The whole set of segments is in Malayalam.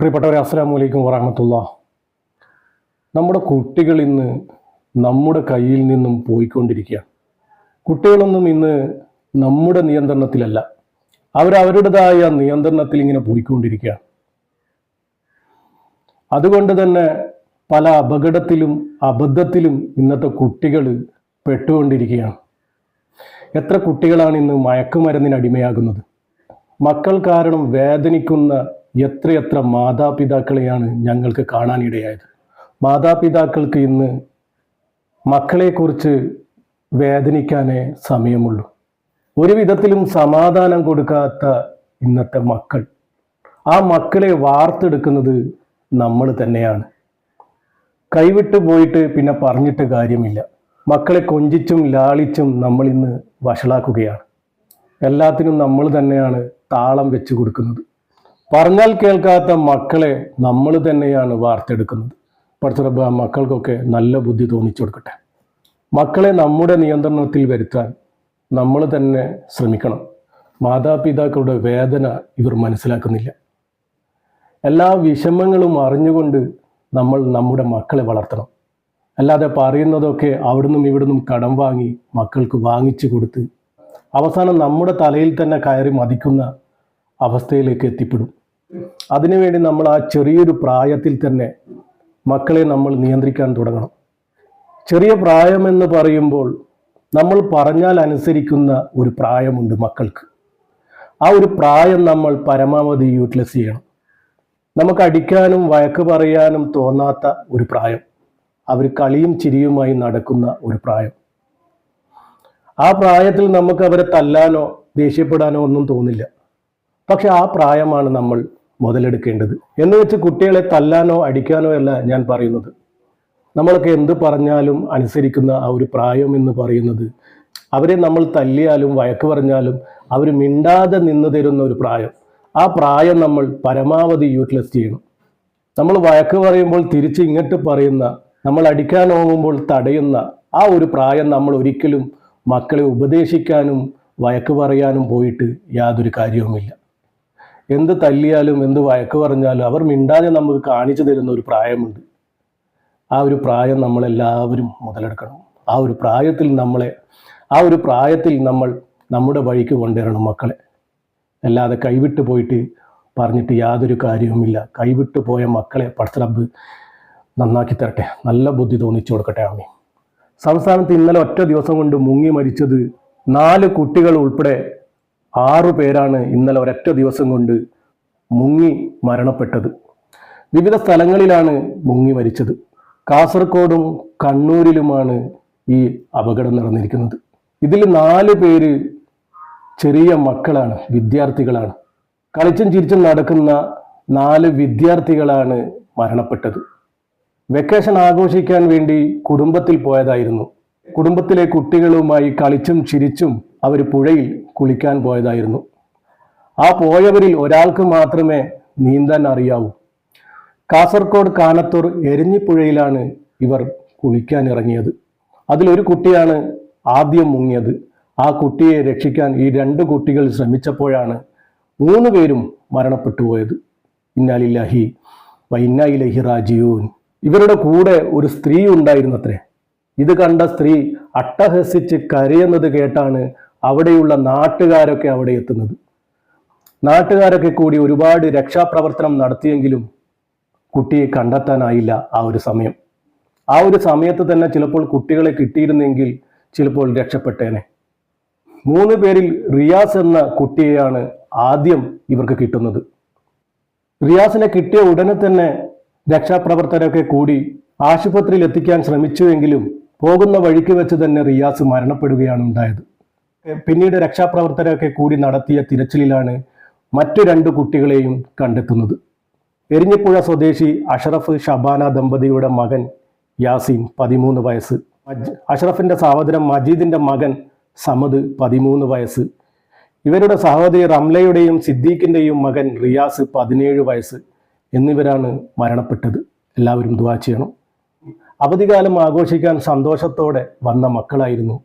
പ്രിയപ്പെട്ടവരെ അസ്സാം വലൈക്കും വറഹമത്തുള്ള. നമ്മുടെ കുട്ടികൾ ഇന്ന് നമ്മുടെ കയ്യിൽ നിന്നും പോയിക്കൊണ്ടിരിക്കുകയാണ്. കുട്ടികളൊന്നും ഇന്ന് നമ്മുടെ നിയന്ത്രണത്തിലല്ല. അവരവരുടേതായ നിയന്ത്രണത്തിൽ ഇങ്ങനെ പോയിക്കൊണ്ടിരിക്കുകയാണ്. അതുകൊണ്ട് തന്നെ പല അപകടത്തിലും അബദ്ധത്തിലും ഇന്നത്തെ കുട്ടികൾ പെട്ടുകൊണ്ടിരിക്കുകയാണ്. എത്ര കുട്ടികളാണ് ഇന്ന് മയക്കുമരുന്നിന് അടിമയാകുന്നത്? മക്കൾ കാരണം വേദനിക്കുന്ന എത്രയെത്ര മാതാപിതാക്കളെയാണ് ഞങ്ങൾക്ക് കാണാനിടയായത്. മാതാപിതാക്കൾക്ക് ഇന്ന് മക്കളെക്കുറിച്ച് വേദനിക്കാനേ സമയമുള്ളൂ. ഒരു വിധത്തിലും സമാധാനം കൊടുക്കാത്ത ഇന്നത്തെ മക്കൾ. ആ മക്കളെ വാർത്തെടുക്കുന്നത് നമ്മൾ തന്നെയാണ്. കൈവിട്ട് പോയിട്ട് പിന്നെ പറഞ്ഞിട്ട് കാര്യമില്ല. മക്കളെ കൊഞ്ചിച്ചും ലാളിച്ചും നമ്മൾ ഇന്ന് വഷളാക്കുകയാണ്. എല്ലാത്തിനും നമ്മൾ തന്നെയാണ് താളം വെച്ചു കൊടുക്കുന്നത്. പറഞ്ഞാൽ കേൾക്കാത്ത മക്കളെ നമ്മൾ തന്നെയാണ് വാർത്തെടുക്കുന്നത്. പഠിച്ചറബ് ആ മക്കൾക്കൊക്കെ നല്ല ബുദ്ധി തോന്നിച്ചു കൊടുക്കട്ടെ. മക്കളെ നമ്മുടെ നിയന്ത്രണത്തിൽ വരുത്താൻ നമ്മൾ തന്നെ ശ്രമിക്കണം. മാതാപിതാക്കളുടെ വേദന ഇവർ മനസ്സിലാക്കുന്നില്ല. എല്ലാ വിഷമങ്ങളും അറിഞ്ഞുകൊണ്ട് നമ്മൾ നമ്മുടെ മക്കളെ വളർത്തണം. അല്ലാതെ പറയുന്നതൊക്കെ അവിടുന്നും ഇവിടുന്നും കടം വാങ്ങി മക്കൾക്ക് വാങ്ങിച്ചു കൊടുത്ത് അവസാനം നമ്മുടെ തലയിൽ തന്നെ കയറി മതിക്കുന്ന അവസ്ഥയിലേക്ക് എത്തിപ്പെടും. അതിനുവേണ്ടി നമ്മൾ ആ ചെറിയൊരു പ്രായത്തിൽ തന്നെ മക്കളെ നമ്മൾ നിയന്ത്രിക്കാൻ തുടങ്ങണം. ചെറിയ പ്രായമെന്ന് പറയുമ്പോൾ നമ്മൾ പറഞ്ഞാൽ അനുസരിക്കുന്ന ഒരു പ്രായമുണ്ട് മക്കൾക്ക്. ആ ഒരു പ്രായം നമ്മൾ പരമാവധി യൂട്ടിലൈസ് ചെയ്യണം. നമുക്ക് അടിക്കാനും വഴക്ക് പറയാനും തോന്നാത്ത ഒരു പ്രായം. അവർ കളിയും ചിരിയുമായി നടക്കുന്ന ഒരു പ്രായം. ആ പ്രായത്തിൽ നമുക്ക് അവരെ തല്ലാനോ ദേഷ്യപ്പെടാനോ ഒന്നും തോന്നില്ല. പക്ഷെ ആ പ്രായമാണ് നമ്മൾ മുതലെടുക്കേണ്ടത്. എന്ന് വെച്ച് കുട്ടികളെ തല്ലാനോ അടിക്കാനോ അല്ല ഞാൻ പറയുന്നത്. നമ്മളൊക്കെ എന്ത് പറഞ്ഞാലും അനുസരിക്കുന്ന ആ ഒരു പ്രായം എന്ന് പറയുന്നത് അവരെ നമ്മൾ തല്ലിയാലും വഴക്ക് പറഞ്ഞാലും അവർ മിണ്ടാതെ നിന്ന് തരുന്ന ഒരു പ്രായം. ആ പ്രായം നമ്മൾ പരമാവധി യൂട്ടിലൈസ് ചെയ്യണം. നമ്മൾ വഴക്ക് പറയുമ്പോൾ തിരിച്ച് ഇങ്ങോട്ട് പറയുന്ന നമ്മൾ അടിക്കാൻ ഓങ്ങുമ്പോൾ തടയുന്ന ആ ഒരു പ്രായം നമ്മൾ ഒരിക്കലും മക്കളെ ഉപദേശിക്കാനും വഴക്ക് പറയാനും പോയിട്ട് യാതൊരു കാര്യവുമില്ല. എന്ത് തല്ലിയാലും എന്ത് വഴക്ക് പറഞ്ഞാലും അവർ മിണ്ടാതെ നമുക്ക് കാണിച്ചു തരുന്ന ഒരു പ്രായമുണ്ട്. ആ ഒരു പ്രായം നമ്മളെല്ലാവരും മുതലെടുക്കണം. ആ ഒരു പ്രായത്തിൽ നമ്മളെ ആ ഒരു പ്രായത്തിൽ നമ്മൾ നമ്മുടെ വഴിക്ക് കൊണ്ടുവരണം മക്കളെ. അല്ലാതെ കൈവിട്ട് പോയിട്ട് പറഞ്ഞിട്ട് യാതൊരു കാര്യവുമില്ല. കൈവിട്ട് പോയ മക്കളെ പടത്തറബ് നന്നാക്കി തരട്ടെ. നല്ല ബുദ്ധി തോന്നിച്ചു കൊടുക്കട്ടെ ആമി. സംസ്ഥാനത്ത് ഇന്നലെ ഒറ്റ ദിവസം കൊണ്ട് മുങ്ങി മരിച്ചത് നാല് കുട്ടികൾ ഉൾപ്പെടെ ആറു പേരാണ് ഇന്നലെ ഒരൊറ്റ ദിവസം കൊണ്ട് മുങ്ങി മരണപ്പെട്ടത്. വിവിധ സ്ഥലങ്ങളിലാണ് മുങ്ങി മരിച്ചത്. കാസർഗോഡും കണ്ണൂരിലുമാണ് ഈ അപകടം നടന്നിരിക്കുന്നത്. ഇതിൽ നാല് പേര് ചെറിയ മക്കളാണ് വിദ്യാർത്ഥികളാണ്. കളിച്ചും ചിരിച്ചും നടക്കുന്ന നാല് വിദ്യാർത്ഥികളാണ് മരണപ്പെട്ടത്. വെക്കേഷൻ ആഘോഷിക്കാൻ വേണ്ടി കുടുംബത്തിൽ പോയതായിരുന്നു. കുടുംബത്തിലെ കുട്ടികളുമായി കളിച്ചും ചിരിച്ചും അവർ പുഴയിൽ കുളിക്കാൻ പോയതായിരുന്നു. ആ പോയവരിൽ ഒരാൾക്ക് മാത്രമേ നീന്താൻ അറിയാവൂ. കാസർഗോഡ് കാനത്തൂർ എരിഞ്ഞിപ്പുഴയിലാണ് ഇവർ കുളിക്കാൻ ഇറങ്ങിയത് അതിലൊരു കുട്ടിയാണ് ആദ്യം മുങ്ങിയത്. ആ കുട്ടിയെ രക്ഷിക്കാൻ ഈ രണ്ട് കുട്ടികൾ ശ്രമിച്ചപ്പോഴാണ് മൂന്ന് പേരും മരണപ്പെട്ടു പോയത്. ഇന്നാലില്ലാഹി വൈന്നായിലഹി റാജിയൂൻ ഇവരുടെ കൂടെ ഒരു സ്ത്രീ ഉണ്ടായിരുന്നത്രേ. ഇത് കണ്ട സ്ത്രീ അട്ടഹസിച്ച് കരയുന്നത് കേട്ടാണ് അവിടെയുള്ള നാട്ടുകാരൊക്കെ അവിടെ എത്തുന്നത്. നാട്ടുകാരൊക്കെ കൂടി ഒരുപാട് രക്ഷാപ്രവർത്തനം നടത്തിയെങ്കിലും കുട്ടിയെ കണ്ടെത്താനായില്ല ആ ഒരു സമയം. ആ ഒരു സമയത്ത് തന്നെ ചിലപ്പോൾ കുട്ടികളെ കിട്ടിയിരുന്നെങ്കിൽ ചിലപ്പോൾ രക്ഷപ്പെട്ടേനെ. മൂന്ന് പേരിൽ റിയാസ് എന്ന കുട്ടിയെയാണ് ആദ്യം ഇവർക്ക് കിട്ടുന്നത്. റിയാസിനെ കിട്ടിയ ഉടനെ തന്നെ രക്ഷാപ്രവർത്തകരൊക്കെ കൂടി ആശുപത്രിയിൽ എത്തിക്കാൻ ശ്രമിച്ചുവെങ്കിലും പോകുന്ന വഴിക്ക് വെച്ച് തന്നെ റിയാസ് മരണപ്പെടുകയാണ് ഉണ്ടായത്. പിന്നീട് രക്ഷാപ്രവർത്തകരൊക്കെ കൂടി നടത്തിയ തിരച്ചിലിലാണ് മറ്റു രണ്ട് കുട്ടികളെയും കണ്ടെത്തുന്നത്. എരിഞ്ഞിപ്പുഴ സ്വദേശി അഷറഫ് ഷബാന ദമ്പതിയുടെ മകൻ യാസീൻ പതിമൂന്ന് വയസ്സ്. അഷറഫിന്റെ സഹോദരൻ മജീദിന്റെ മകൻ സമദ് പതിമൂന്ന് വയസ്സ്. ഇവരുടെ സഹോദരി റംലയുടെയും സിദ്ദീഖിന്റെയും മകൻ റിയാസ് പതിനേഴ് വയസ്സ് എന്നിവരാണ് മരണപ്പെട്ടത്. എല്ലാവരും ദുവാ ചെയ്യണം. അവധികാലം ആഘോഷിക്കാൻ സന്തോഷത്തോടെ വന്ന മക്കളായിരുന്നു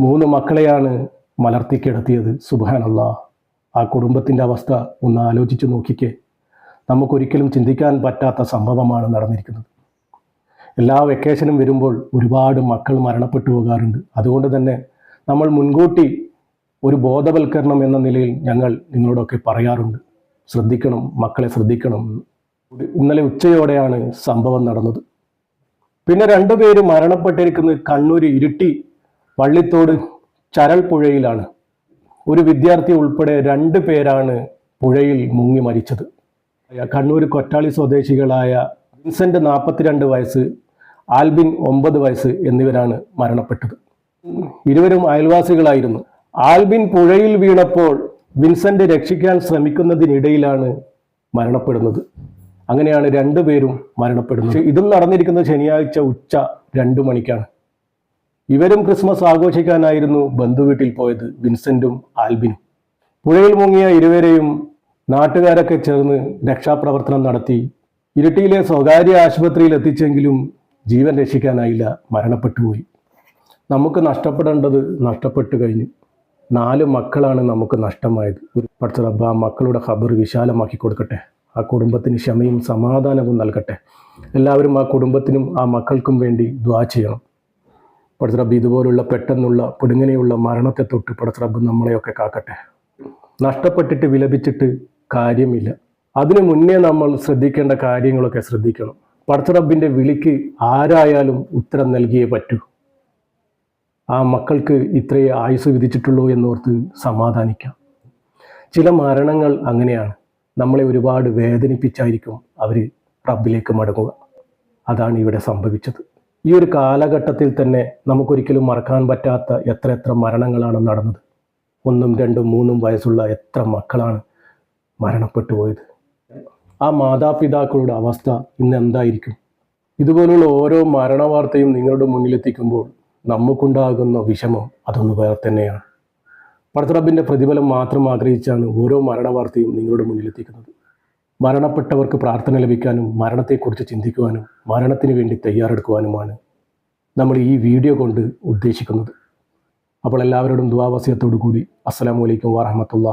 മൂന്ന് മക്കളെയാണ് മലർത്തി മലർത്തിക്കിടത്തിയത് സുബാനല്ല ആ കുടുംബത്തിന്റെ അവസ്ഥ ഒന്ന് ആലോചിച്ച് നോക്കിക്കേ. നമുക്കൊരിക്കലും ചിന്തിക്കാൻ പറ്റാത്ത സംഭവമാണ് നടന്നിരിക്കുന്നത്. എല്ലാ വെക്കേഷനും വരുമ്പോൾ ഒരുപാട് മക്കൾ മരണപ്പെട്ടു പോകാറുണ്ട്. അതുകൊണ്ട് തന്നെ നമ്മൾ മുൻകൂട്ടി ഒരു ബോധവൽക്കരണം എന്ന നിലയിൽ ഞങ്ങൾ നിങ്ങളോടൊക്കെ പറയാറുണ്ട്. ശ്രദ്ധിക്കണം മക്കളെ ശ്രദ്ധിക്കണം. ഇന്നലെ ഉച്ചയോടെയാണ് സംഭവം നടന്നത്. പിന്നെ രണ്ടുപേര് മരണപ്പെട്ടിരിക്കുന്നത് കണ്ണൂർ ഇരുട്ടി വള്ളിത്തോട് ചരൽ പുഴയിലാണ് ഒരു വിദ്യാർത്ഥി ഉൾപ്പെടെ രണ്ട് പേരാണ് പുഴയിൽ മുങ്ങി മരിച്ചത്. കണ്ണൂർ കൊറ്റാളി സ്വദേശികളായ വിൻസെന്റ് നാൽപ്പത്തിരണ്ട് വയസ്സ് ആൽബിൻ ഒമ്പത് വയസ്സ് എന്നിവരാണ് മരണപ്പെട്ടത്. ഇരുവരും അയൽവാസികളായിരുന്നു. ആൽബിൻ പുഴയിൽ വീണപ്പോൾ വിൻസെന്റ് രക്ഷിക്കാൻ ശ്രമിക്കുന്നതിനിടയിലാണ് മരണപ്പെടുന്നത്. അങ്ങനെയാണ് രണ്ടുപേരും മരണപ്പെടുന്നത്. ഇതും നടന്നിരിക്കുന്നത് ശനിയാഴ്ച ഉച്ച രണ്ടു മണിക്കാണ്. ഇവരും ക്രിസ്മസ് ആഘോഷിക്കാനായിരുന്നു ബന്ധുവീട്ടിൽ പോയത് വിൻസെന്റും ആൽബിനും. പുഴയിൽ മുങ്ങിയ ഇരുവരെയും നാട്ടുകാരൊക്കെ ചേർന്ന് രക്ഷാപ്രവർത്തനം നടത്തി ഇരിട്ടിയിലെ സ്വകാര്യ ആശുപത്രിയിൽ എത്തിച്ചെങ്കിലും ജീവൻ രക്ഷിക്കാനായില്ല മരണപ്പെട്ടുപോയി. നമുക്ക് നഷ്ടപ്പെടേണ്ടത് നഷ്ടപ്പെട്ടു കഴിഞ്ഞു. നാല് മക്കളാണ് നമുക്ക് നഷ്ടമായത്. ഒരു പഠിച്ച റബ്ബ് ആ മക്കളുടെ ഖബർ വിശാലമാക്കി കൊടുക്കട്ടെ. ആ കുടുംബത്തിന് ക്ഷമയും സമാധാനവും നൽകട്ടെ. എല്ലാവരും ആ കുടുംബത്തിനും ആ മക്കൾക്കും വേണ്ടി ദ്വാ ചെയ്യണം. പടച്ചറബ് ഇതുപോലുള്ള പെട്ടെന്നുള്ള പിടുങ്ങനെയുള്ള മരണത്തെ തൊട്ട് പടച്ചറബ് നമ്മളെയൊക്കെ കാക്കട്ടെ. നഷ്ടപ്പെട്ടിട്ട് വിലപിച്ചിട്ട് കാര്യമില്ല. അതിനു മുന്നേ നമ്മൾ ശ്രദ്ധിക്കേണ്ട കാര്യങ്ങളൊക്കെ ശ്രദ്ധിക്കണം. പടച്ചറബിന്റെ വിളിക്ക് ആരായാലും ഉത്തരം നൽകിയേ പറ്റൂ. ആ മക്കൾക്ക് ഇത്രയേ ആയുസ് വിധിച്ചിട്ടുള്ളൂ എന്നോർത്ത് സമാധാനിക്കാം. ചില മരണങ്ങൾ അങ്ങനെയാണ്. നമ്മളെ ഒരുപാട് വേദനിപ്പിച്ചായിരിക്കും അവർ റബ്ബിലേക്ക് മടങ്ങുക. അതാണ് ഇവിടെ സംഭവിച്ചത്. ഈ ഒരു കാലഘട്ടത്തിൽ തന്നെ നമുക്കൊരിക്കലും മറക്കാൻ പറ്റാത്ത എത്ര എത്ര മരണങ്ങളാണ് നടന്നത്. ഒന്നും രണ്ടും മൂന്നും വയസ്സുള്ള എത്ര മക്കളാണ് മരണപ്പെട്ടു പോയത്. ആ മാതാപിതാക്കളുടെ അവസ്ഥ ഇന്ന് എന്തായിരിക്കും? ഇതുപോലുള്ള ഓരോ മരണവാർത്തയും നിങ്ങളുടെ മുന്നിലെത്തിക്കുമ്പോൾ നമുക്കുണ്ടാകുന്ന വിഷമം അതൊന്ന് വേറെ തന്നെയാണ്. പടത്തറബിന്റെ പ്രതിഫലം മാത്രം ആഗ്രഹിച്ചാണ് ഓരോ മരണവാർത്തയും നിങ്ങളുടെ മുന്നിലെത്തിക്കുന്നത് മരണപ്പെട്ടവർക്ക് പ്രാർത്ഥന ലഭിക്കാനും മരണത്തെക്കുറിച്ച് ചിന്തിക്കുവാനും മരണത്തിന് വേണ്ടി തയ്യാറെടുക്കുവാനുമാണ് നമ്മൾ ഈ വീഡിയോ കൊണ്ട് ഉദ്ദേശിക്കുന്നത്. അപ്പോൾ എല്ലാവരോടും ദ്വാവസ്യത്തോടു കൂടി അസ്സലാമു അലൈക്കും വാറഹമത്തുള്ള